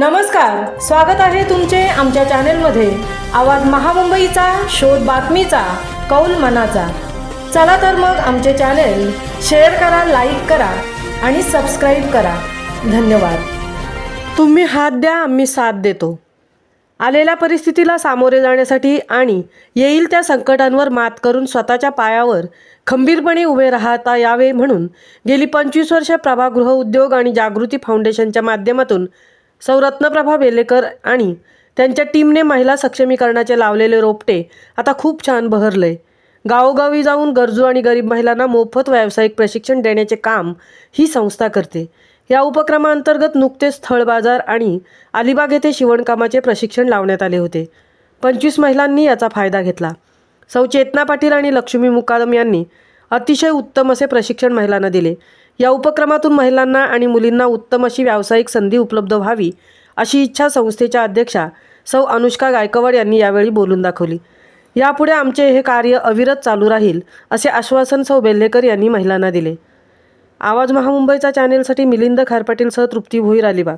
नमस्कार स्वागत आहे तुमचे आमच्या चॅनेलमध्ये. आवाज महामुंबईचा शोध बातमीचा कौल मनाचा. चला तर मग आमचे चॅनेल शेअर करा लाईक करा आणि सबस्क्राईब करा. धन्यवाद. तुम्ही हात द्या आम्ही साथ देतो. आलेल्या परिस्थितीला सामोरे जाण्यासाठी आणि येईल त्या संकटांवर मात करून स्वतःच्या पायावर खंबीरपणे उभे राहता यावे म्हणून गेली पंचवीस वर्षे प्रभागृह उद्योग आणि जागृती फाउंडेशनच्या माध्यमातून सौ रत्नप्रभा बेलेकर आणि त्यांच्या टीमने महिला सक्षमीकरणाचे लावलेले रोपटे आता खूप छान बहरले. गावोगावी जाऊन गरजू आणि गरीब महिलांना मोफत व्यावसायिक प्रशिक्षण देण्याचे काम ही संस्था करते. या उपक्रमाअंतर्गत नुकतेच स्थळ बाजार आणि अलिबाग येथे शिवणकामाचे प्रशिक्षण लावण्यात आले होते. पंचवीस महिलांनी याचा फायदा घेतला. सौ चेतना पाटील आणि लक्ष्मी मुकादम यांनी अतिशय उत्तम असे प्रशिक्षण महिलांना दिले. या उपक्रमातून महिलांना आणि मुलींना उत्तम अशी व्यावसायिक संधी उपलब्ध व्हावी अशी इच्छा संस्थेच्या अध्यक्षा सौ अनुष्का गायकवाड यांनी यावेळी बोलून दाखवली. यापुढे आमचे हे कार्य अविरत चालू राहील असे आश्वासन सौ बेल्हेकर यांनी महिलांना दिले. आवाज महामुंबईचा चॅनेलसाठी मिलिंद खारपाटीलसह तृप्ती भोईर अलिबाग.